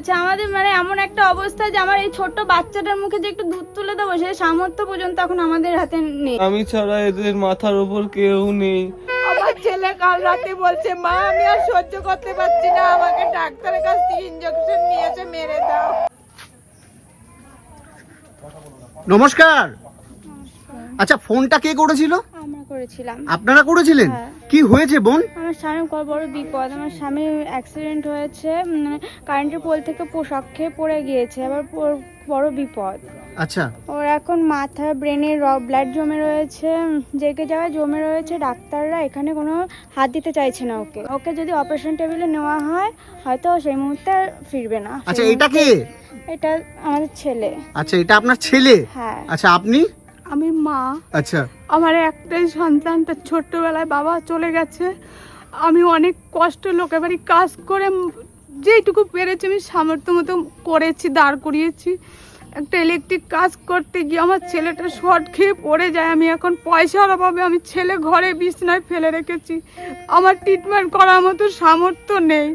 আচ্ছা আমাদের মানে এমন একটা অবস্থা যে আমার এই ছোট্ট বাচ্চাটার মুখে যে একটু দুধ তুলে দেবো সেই সামর্থ্য পর্যন্ত এখন আমাদের হাতে নেই। আমি ছাড়া এদের মাথার উপর কেউ নেই। আমার ছেলে কাল রাতে বলছে মা আমি আর সহ্য করতে পারছি না। আমাকে ডাক্তারের কাছ থেকে ইঞ্জেকশন নিয়েছে মেরে দাও। নমস্কার। আচ্ছা ফোনটা কে করেছিল? করেছিলাম। আপনারা করেছিলেন? হ্যাঁ। কি হয়েছে বোন? আমার স্বামীর বড় বিপদ। আমার স্বামীর অ্যাক্সিডেন্ট হয়েছে মানে কারেন্টের পোল থেকে পোশাক খেয়ে পড়ে গিয়েছে আবার বড় বিপদ। আচ্ছা। ওর এখন মাথা ব্রেনের ব্লাড জমে রয়েছে জেগে যাওয়া জমে রয়েছে। ডাক্তাররা এখানে কোনো হাত দিতে চাইছে না ওকে। ওকে যদি অপারেশন টেবিলে নেওয়া হয় হয়তো সেই মুহূর্তে ফিরবে না। আচ্ছা এটা কে? এটা আমাদের ছেলে। আচ্ছা এটা আপনার ছেলে? হ্যাঁ। আচ্ছা আপনি? আমি মা। আচ্ছা। আমার একটাই সন্তান তার ছোট্টবেলায় বাবা চলে গেছে। আমি অনেক কষ্ট লোকে বাড়ি কাজ করে যেটুকু যেইটুকু পেরেছি আমি সামর্থ্য মতো করেছি দাঁড় করিয়েছি। একটা ইলেকট্রিক কাজ করতে গিয়ে আমার ছেলেটা শর্ট খেয়ে পড়ে যায়। আমি এখন পয়সার অভাবে আমি ছেলে ঘরে বিছনায় ফেলে রেখেছি। আমার ট্রিটমেন্ট করার মতো সামর্থ্য নেই।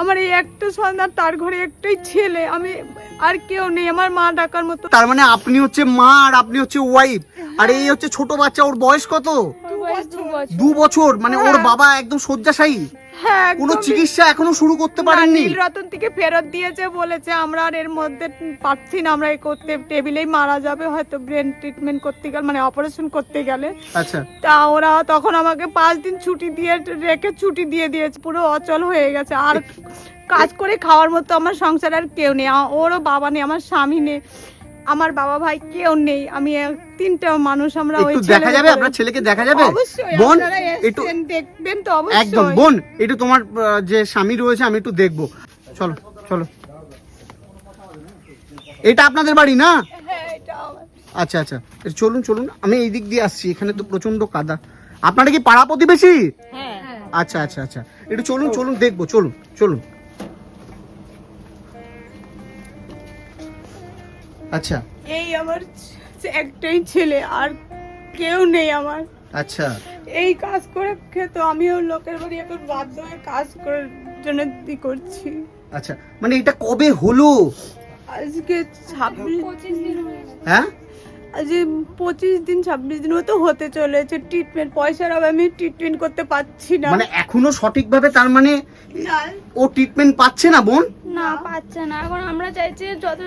আমার এই একটা সন্তান তার ঘরে একটাই ছেলে। আমি আর কেউ নেই। আমার মা ডাকার মতো। তার মানে আপনি হচ্ছে মা আর আপনি হচ্ছে ওয়াইফ আর এই হচ্ছে ছোট বাচ্চা ওর বয়স কত? দু বছর। মানে ওর বাবা একদম শয্যাশায়ী। কোনো চিকিৎসা এখনও শুরু করতে পারেননি? রতন থেকে ফেরত দিয়েছে বলেছে আমরা আর এর মধ্যে পাচ্ছি না আমরা এই করতে টেবিলেই মারা যাবে হয়তো ব্রেন ট্রিটমেন্ট করতে গেলে মানে অপারেশন করতে গেলে। আচ্ছা। তা ওরা তখন আমাকে পাঁচ দিন ছুটি দিয়ে রেখে ছুটি দিয়ে দিয়েছে পুরো অচল হয়ে গেছে। আর কাজ করে খাওয়ার মতো আমার সংসার আর কেউ নেই ওরও বাবা নেই আমার স্বামী নেই। আমার বাবা ভাই কেউ নেই আমি তিনটা মানুষ আমরা ওই একটু দেখা যাবে? আপনার ছেলেকে দেখা যাবে? বোন একটু দেখবেন তো অবশ্যই। একদম বোন একটু তোমার যে স্বামী রয়েছে আমি একটু দেখব। চলো চলো। এটা আপনাদের বাড়ি না? হ্যাঁ এটা আচ্ছা আচ্ছা। এ, চলুন চলুন। আমি এই দিক দিয়ে আসছি এখানে তো প্রচণ্ড কাদা। আপনারা কি পাড়া প্রতিবেশী? আচ্ছা আচ্ছা আচ্ছা। একটু চলুন চলুন দেখব চলুন চলুন। আচ্ছা। এই আমার একটাই ছেলে আর কেউ নেই আমার। আচ্ছা। এই কাজ করে খেত আমিও লোকের বাড়ি এখন বাধ্য হয়ে কাজ করার জন্য করছি। আচ্ছা মানে এটা কবে হলো? আজকে ছাব্বিশ পঁচিশ দিন হয়ে? হ্যাঁ পঁচিশ দিন ছাব্বিশ দিন মতো হতে চলেছে ট্রিটমেন্ট পয়সার অভাবে আমি ট্রিটমেন্ট করতে পারছি না। মানে এখনও সঠিকভাবে তার মানে ও ট্রিটমেন্ট পাচ্ছে না বোন? না পাচ্ছে না। এখন আমরা চাইছি যত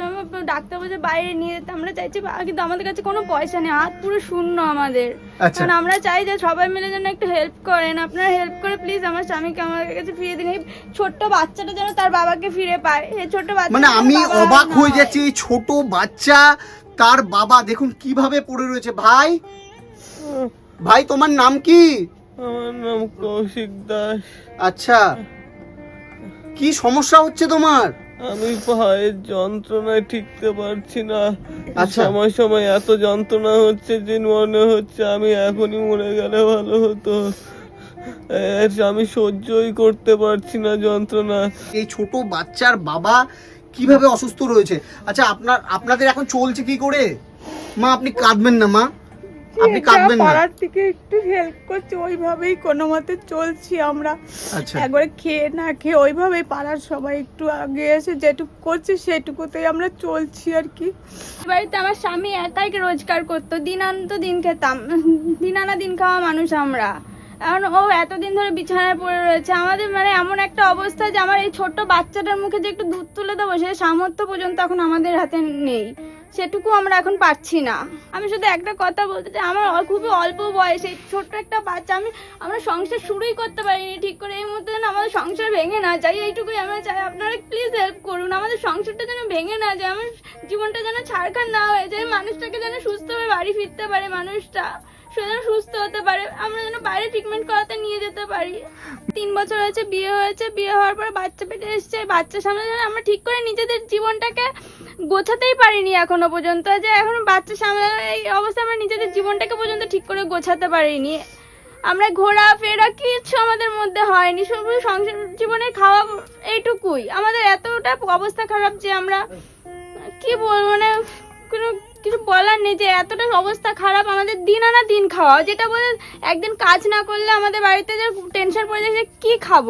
ডাক্তার বলছে বাইরে নিয়ে যেতে আমরা চাইছি কিন্তু আমাদের কাছে কোনো পয়সা নেই হাত পুরো শূন্য আমাদের। আচ্ছা। কারণ আমরা চাই যে সবাই মিলে যেন একটু হেল্প করেন। আপনারা হেল্প করে প্লিজ আমার স্বামীকে আমার কাছে ফিরিয়ে দিন। এই ছোট্ট বাচ্চাটা যেন তার বাবাকে ফিরে পায়। এই ছোট্ট বাচ্চা মানে আমি অবাক হয়ে। যাচ্ছি এই ছোট বাচ্চা তার বাবা দেখুন কীভাবে পড়ে রয়েছে। ভাই? ভাই তোমার নাম কি? আমার নাম কৌশিক দাস। আচ্ছা। কি সমস্যা হচ্ছে তোমার? আমি পায়ের যন্ত্রণায় ঠিকতে পারছি না। আচ্ছা। সময় সময় এত যন্ত্রণা হচ্ছে যে মনে হচ্ছে আমি এখনই মরে গেলে ভালো হতো। আমি সহ্যই করতে পারছি না যন্ত্রণা। এই ছোট বাচ্চার বাবা কীভাবে অসুস্থ রয়েছে? আচ্ছা আপনার আপনাদের এখন চলছে কি করে? মা আপনি কাঁদবেন না মা। আপনি কাঁদবেন না। পাড়ার থেকে একটু হেল্প করছে ওইভাবেই কোনো মতে চলছি আমরা। আচ্ছা। একবারে খেয়ে না খেয়ে ওইভাবেই পাড়ার সবাই একটু আগে এসে যেটুকু করছে সেটুকুতেই আমরা চলছি আর কি। বাড়িতে আমার স্বামী একাই রোজগার করতো। দিন আনতো দিন খেতাম। দিন আনা দিন খাওয়া মানুষ আমরা। এখন ও এতদিন ধরে বিছানায় পড়ে রয়েছে। আমাদের মানে এমন একটা অবস্থা যে আমার এই ছোট্ট বাচ্চাটার মুখে যে একটু দুধ তুলে দেবো, সে সামর্থ্য পর্যন্ত এখন আমাদের হাতে নেই। সেটুকু আমরা এখন পাচ্ছি না। আমি শুধু একটা কথা বলতে চাই, আমার খুবই অল্প বয়স এই ছোট্ট একটা বাচ্চা, আমি আমরা সংসার শুরুই করতে পারিনি ঠিক করে। এই মুহূর্তে যেন আমাদের সংসার ভেঙে না যায়, এইটুকুই আমরা চাই। আপনারা প্লিজ হেল্প করুন। আমাদের সংসারটা যেন ভেঙে না যায়, আমার জীবনটা যেন ছাড়খাড় না হয়ে যায়, মানুষটাকে যেন সুস্থভাবে বাড়ি ফিরতে পারে মানুষটা। সে সুস্থ হতে পারে, আমরা যেন বাইরে ট্রিটমেন্ট করাতে নিয়ে যেতে পারি। তিন বছর হয়েছে, বিয়ে হয়েছে, বিয়ে হওয়ার পর বাচ্চা পেটে এসছে বাচ্চার সামনে যেন আমরা ঠিক করে নিজেদের জীবনটাকে গোছাতেই পারিনি এখনও পর্যন্ত, যে এখন বাচ্চা সামনে এই অবস্থা আমরা নিজেদের জীবনটাকে পর্যন্ত ঠিক করে গোছাতে পারিনি। আমরা ঘোরা ফেরা কিচ্ছু আমাদের মধ্যে হয়নি, শুধু সংসার, জীবনে খাওয়া এইটুকুই। আমাদের এতটা অবস্থা খারাপ যে আমরা কি বলব মানে কোনো কিছু বলার নেই যে এতটা অবস্থা খারাপ আমাদের দিন আনা দিন খাওয়া। যেটা বলে একদিন কাজ না করলে আমাদের বাড়িতে যে টেনশন পড়ে যায় যে কি খাব?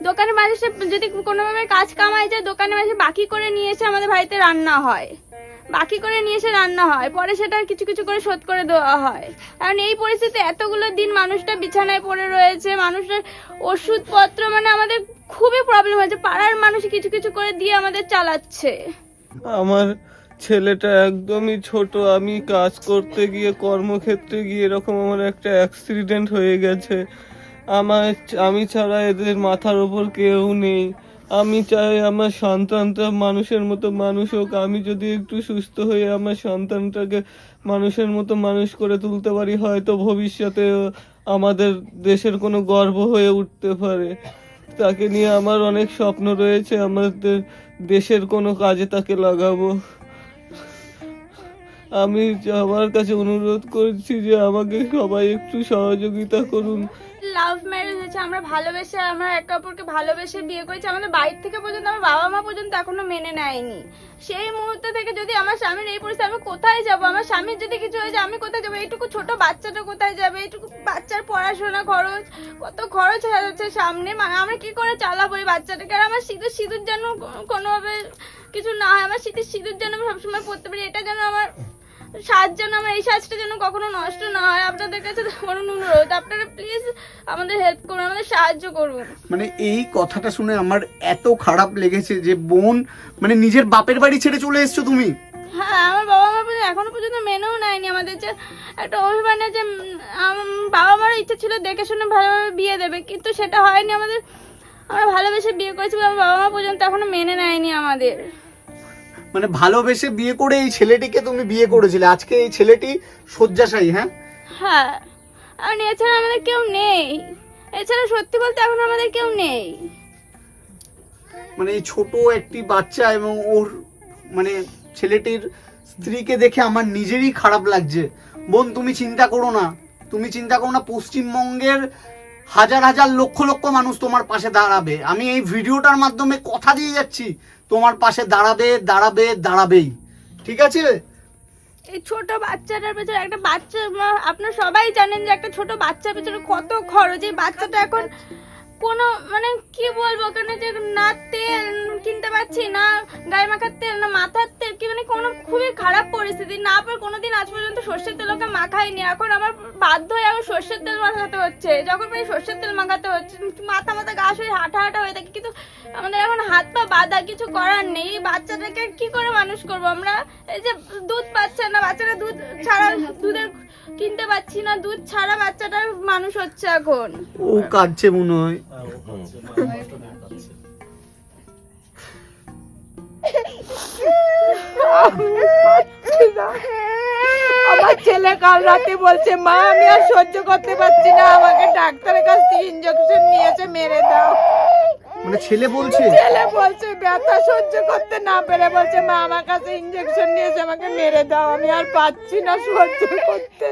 দোকানে মাঝে যদি কোনোভাবে কাজ কামাই যায়, দোকানে মাঝে বাকি করে নিয়ে এসে আমাদের বাড়িতে রান্না হয়। বাকি করে নিয়ে এসে রান্না হয়, পরে সেটা কিছু কিছু করে শোধ করে দেওয়া হয়। কারণ এই পরিস্থিতি এতগুলো দিন মানুষটা বিছানায় পড়ে রয়েছে, মানুষের ওষুধপত্র মানে আমাদের খুবই প্রবলেম হয়েছে। পাড়ার মানুষ কিছু কিছু করে দিয়ে আমাদের চালাচ্ছে। আমার ছেলেটা একদমই ছোট। আমি কাজ করতে গিয়ে, কর্মক্ষেত্রে গিয়ে এরকম আমার একটা অ্যাক্সিডেন্ট হয়ে গেছে। আমার আমি ছাড়া এদের মাথার ওপর কেউ নেই। আমি চাই আমার সন্তানটা মানুষের মতো মানুষ হোক। আমি যদি একটু সুস্থ হয়ে আমার সন্তানটাকে মানুষের মতো মানুষ করে তুলতে পারি, হয়তো ভবিষ্যতে আমাদের দেশের কোনো গর্ব হয়ে উঠতে পারে। তাকে নিয়ে আমার অনেক স্বপ্ন রয়েছে। আমাদের দেশের কোনো কাজে তাকে লাগাবো। আমি আমার কাছে অনুরোধ করছি যে আমাকে সবাই একটু সহযোগিতা করুন। লাভ ম্যারেজ হয়েছে, আমরা ভালোবেসে, আমরা একে অপরকে ভালোবেসে বিয়ে করেছি। আমাদের বাড়ির থেকে পর্যন্ত আমার বাবা মা পর্যন্ত এখনও মেনে নেয়নি। সেই মুহূর্ত থেকে যদি আমার স্বামীর এই পরিস্থিতি, আমি কোথায় যাব? আমার স্বামীর যদি কিছু হয়ে যায়, আমি কোথায় যাব? এইটুকু ছোট বাচ্চাটা কোথায় যাবে? এইটুকু বাচ্চার পড়াশোনা খরচ, কত খরচ হয়ে যাচ্ছে সামনে? মানে আমরা কি করে চালাবো এই বাচ্চাটাকে? আর আমার সিঁদুর সিঁদুর যেন কোনোভাবে কিছু না হয়, আমার শীতের সিঁদুর যেন আমি সবসময় পড়তে পারি, এটা যেন আমার সাজ যেন আমার এই সাজটা যেন কখনো নষ্ট না হয়। আপনাদের কাছে আমার অনুরোধ। আপনারা প্লিজ আমাদের হেল্প করুন আমাদের সাহায্য করুন। মানে এই কথাটা শুনে আমার এত খারাপ লেগেছে যে বোন মানে নিজের বাপের বাড়ি ছেড়ে চলে এসছো তুমি। হ্যাঁ আমার বাবা মা এখনও পর্যন্ত মেনেও নেয়নি আমাদের যে একটা অভিমানে যে বাবা মারও ইচ্ছা ছিল দেখে শুনে ভালোভাবে বিয়ে দেবে কিন্তু সেটা হয়নি আমাদের। আমরা ভালোবেসে বিয়ে করেছি আমার বাবা মা পর্যন্ত এখনও মেনে নেয়নি আমাদের। মানে ভালোবেসে বিয়ে করে এই ছেলেটিকে তুমি বিয়ে করেছিলে। আজকে এই ছেলেটি শয্যাশায়ী হ্যাঁ? হ্যাঁ। আর এছাড়া আমাদের কেউ নেই। এছাড়া সত্যি বলতে এখন আমাদের কেউ নেই। মানে এই ছোট একটি বাচ্চা এবং ওর মানে ছেলেটির স্ত্রীকে দেখে আমার নিজেরই খারাপ লাগছে। বোন তুমি চিন্তা করো না। তুমি চিন্তা করো না পশ্চিমবঙ্গের হাজার হাজার লক্ষ লক্ষ মানুষ তোমার পাশে দাঁড়াবে। আমি এই ভিডিওটার মাধ্যমে কথা দিয়ে যাচ্ছি, তোমার পাশে দাঁড়াবে দাঁড়াবে, দাঁড়াবেই। ঠিক আছে? এই ছোট বাচ্চাটার পেছনে একটা বাচ্চা, আপনার সবাই জানেন যে একটা ছোট বাচ্চার পেছনে কত খরচ। এই বাচ্চাটা এখন কোনো মানে কি বলব ওখানে যে না তেল কিনতে পারছি, না গায়ে মাখার তেল, না মাথার তেল, কি মানে কোনো খুবই খারাপ পরিস্থিতি। না পার কোনোদিন আজ পর্যন্ত সর্ষের তেল ওকে মাখাইনি। এখন আমার বাধ্য হয়ে এখন সর্ষের তেল মাখাতে হচ্ছে। যখন পারি সর্ষের তেল মাখাতে হচ্ছে মাথা মাথা গা হয়ে হাঁটা হাঁটা হয়ে থাকে। কিন্তু আমাদের এখন হাত পা বাঁধা কিছু করার নেই। এই বাচ্চাটাকে কি করে মানুষ করব? আমরা এই যে দুধ পাচ্ছে না বাচ্চাটা দুধ ছাড়া দুধের কিনতে পাচ্ছি না, দুধ ছাড়া বাচ্চাটা মানুষ হচ্ছে এখন। ও কাঁদছে মনে হয়। আমার ছেলে কাল রাতে বলছে মা আমি আর সহ্য করতে পারছি না। আমাকে ডাক্তারের কাছ থেকে ইঞ্জেকশন নিয়েছে মেরে দাও। মানে ছেলে বলছে? ছেলে বলছে ব্যথা সহ্য করতে না পেরে বলছে মা আমার কাছে ইঞ্জেকশন নিয়েছে আমাকে মেরে দাও। আমি আর পাচ্ছি না সহ্য করতে।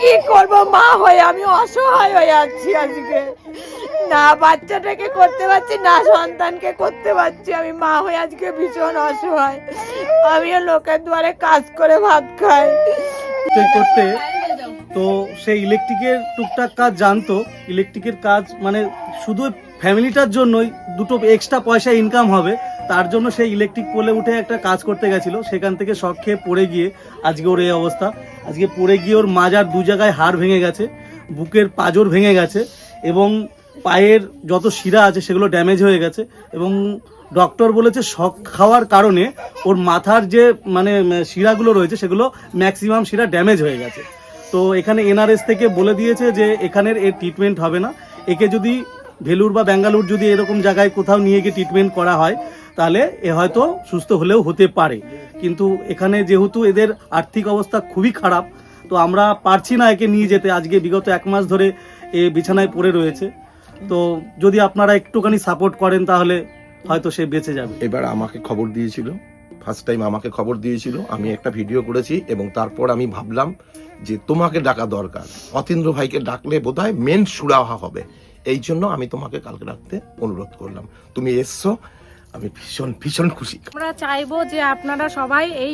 কি করব? মা হয়ে আমি অসহায় হয়ে আছি আজকে। না, বাচ্চাটাকে করতে পারছি না, সন্তানকে করতে পারছি। আমি মা হয়ে আজকে ভীষণ অসহায়। আমিও লোকের দুয়ারে কাজ করে ভাত খাই। করতে তো সে ইলেকট্রিকের টুকটাক কাজ জানতো। ইলেকট্রিকের কাজ মানে শুধু ফ্যামিলিটার জন্যই দুটো এক্সট্রা পয়সা ইনকাম হবে। তার জন্য সেই ইলেকট্রিক পোলে উঠে একটা কাজ করতে গেছিল। সেখান থেকে শখ খেয়ে পড়ে গিয়ে আজকে ওর এই অবস্থা। আজকে পড়ে গিয়ে ওর মাজার দু জায়গায় হাড় ভেঙে গেছে, বুকের পাজর ভেঙে গেছে এবং পায়ের যত শিরা আছে সেগুলো ড্যামেজ হয়ে গেছে এবং ডক্টর বলেছে শখ খাওয়ার কারণে ওর মাথার যে মানে শিরাগুলো রয়েছে সেগুলো ম্যাক্সিমাম শিরা ড্যামেজ হয়ে গেছে। তো এখানে এনআরএস থেকে বলে দিয়েছে যে এখানের এর ট্রিটমেন্ট হবে না। একে যদি ভেলুর বা ব্যাঙ্গালোর যদি এরকম জায়গায় কোথাও নিয়ে গিয়ে ট্রিটমেন্ট করা হয় তাহলে এ হয়তো সুস্থ হলেও হতে পারে। কিন্তু এখানে যেহেতু এদের আর্থিক অবস্থা খুবই খারাপ, তো আমরা পারছি না একে নিয়ে যেতে। আজকে বিগত এক মাস ধরে এ বিছানায় পড়ে রয়েছে। তো যদি আপনারা একটুখানি সাপোর্ট করেন তাহলে হয়তো সে বেঁচে যাবে। এবার আমাকে খবর দিয়েছিল। ফার্স্ট টাইম আমাকে খবর দিয়েছিল। আমি একটা ভিডিও করেছি এবং তারপর আমি ভাবলাম যে তোমাকে ডাকা দরকার। অতীন্দ্র ভাইকে ডাকলে বোধহয় মেন সুরাহা হবে। এই জন্য আমি তোমাকে কালকে রাখতে অনুরোধ করলাম। তুমি এসছো আমি ভীষণ ভীষণ খুশি। আমরা চাইব যে আপনারা সবাই এই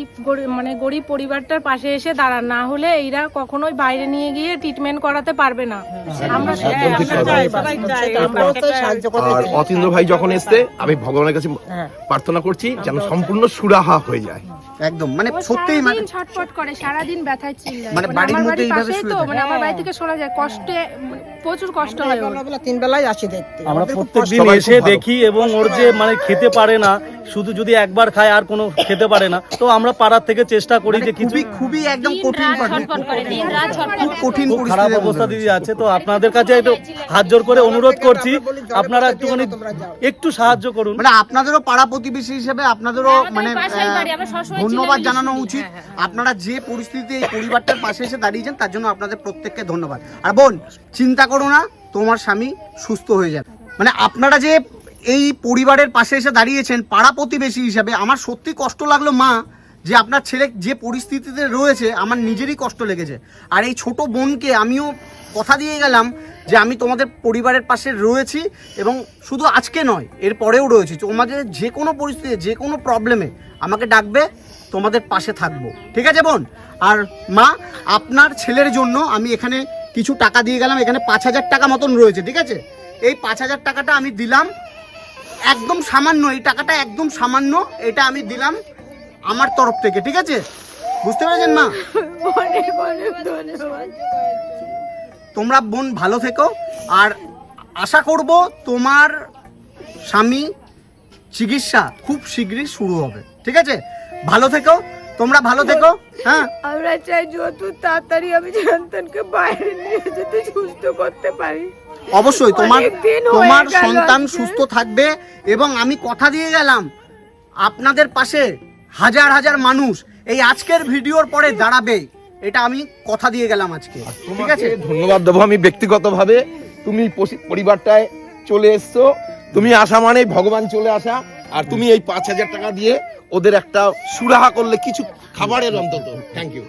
মানে গরিব পরিবারটার পাশে এসে দাঁড়ান। না হলে এরা কখনোই বাইরে নিয়ে গিয়ে ট্রিটমেন্ট করাতে পারবে না। আমরা ঠিক কথা। আর অতীন্দ্র ভাই যখন এসছে আমি ভগবানের কাছে প্রার্থনা করছি যেন সম্পূর্ণ সুরাহা হয়ে যায়। একদম মানে ও সত্যিই মানে ছটফট করে সারাদিন ব্যথায় চিল্লায়। মানে মানে বাড়ির মধ্যে এইভাবে শুয়ে থাকে। মানে আমার বাড়ি থেকে শোনা যায়। কষ্টে মানে প্রচুর কষ্ট হয় তিন বেলায় আসি দেখতে। আমরা প্রত্যেকদিন এসে দেখি এবং ওর যে মানে খেতে পারে না শুধু যদি একবার খায় আর কোনো খেতে পারে না তো আমরা পাড়ার থেকে চেষ্টা করি মানে যে কিছু খুবই খুবই একদম কঠিন খুব কঠিন খারাপ অবস্থা দিদি আছে। তো আপনাদের কাছে একটু হাত জোর করে অনুরোধ করছি আপনারা একটুখানি। একটু সাহায্য করুন। মানে আপনাদেরও পাড়া প্রতিবেশী হিসেবে আপনাদেরও মানে ধন্যবাদ জানানো উচিত। হ্যাঁ, আপনারা যে পরিস্থিতিতে এই পরিবারটার পাশে এসে দাঁড়িয়েছেন তার জন্য আপনাদের প্রত্যেককে ধন্যবাদ। আর বোন চিন্তা করো না তোমার স্বামী সুস্থ হয়ে যাবে। মানে আপনারা যে এই পরিবারের পাশে এসে দাঁড়িয়েছেন পাড়া প্রতিবেশী হিসাবে। আমার সত্যি কষ্ট লাগল, মা, যে আপনার ছেলে যে পরিস্থিতিতে রয়েছে, আমার নিজেরই কষ্ট লেগেছে। আর এই ছোট বোনকে আমিও কথা দিয়ে গেলাম যে আমি তোমাদের পরিবারের পাশে রয়েছি এবং শুধু আজকে নয়, এর পরেও রয়েছি। তোমাদের যে কোনো পরিস্থিতি, যে কোনো প্রবলেমে আমাকে ডাকবে, তোমাদের পাশে থাকব। ঠিক আছে, বোন? আর মা, আপনার ছেলের জন্য আমি এখানে কিছু টাকা দিয়ে গেলাম। এখানে পাঁচ হাজার টাকা মতন রয়েছে, ঠিক আছে? এই পাঁচ হাজার টাকাটা আমি দিলাম। একদম সামান্য এই টাকাটা একদম সামান্য এটা আমি দিলাম আমার তরফ থেকে ঠিক আছে? বুঝতে পেরেছেন ধন্যবাদ তোমরা বোন ভালো থেকো আর আশা করব তোমার স্বামী চিকিৎসা খুব শীঘ্রই শুরু হবে ঠিক আছে? ভালো থেকো তোমরা ভালো থেকো হ্যাঁ? আমরা চাই যত তাড়াতাড়ি আমি সন্তানকে বাইরে নিয়ে যেতে সুস্থ করতে পারি। অবশ্যই তোমার তোমার সন্তান সুস্থ থাকবে এবং আমি কথা দিয়ে গেলাম আপনাদের পাশে হাজার হাজার মানুষ এই আজকের ভিডিওর পরে দাঁড়াবে এটা আমি কথা দিয়ে গেলাম আজকে ঠিক আছে? ধন্যবাদ দেবো আমি ব্যক্তিগতভাবে। তুমি পরিবারটায় চলে এসছো তুমি আসা মানে ভগবান চলে আসা আর তুমি এই পাঁচ হাজার টাকা দিয়ে ওদের একটা সুরাহা করলে কিছু খাবারের অন্তত। Thank you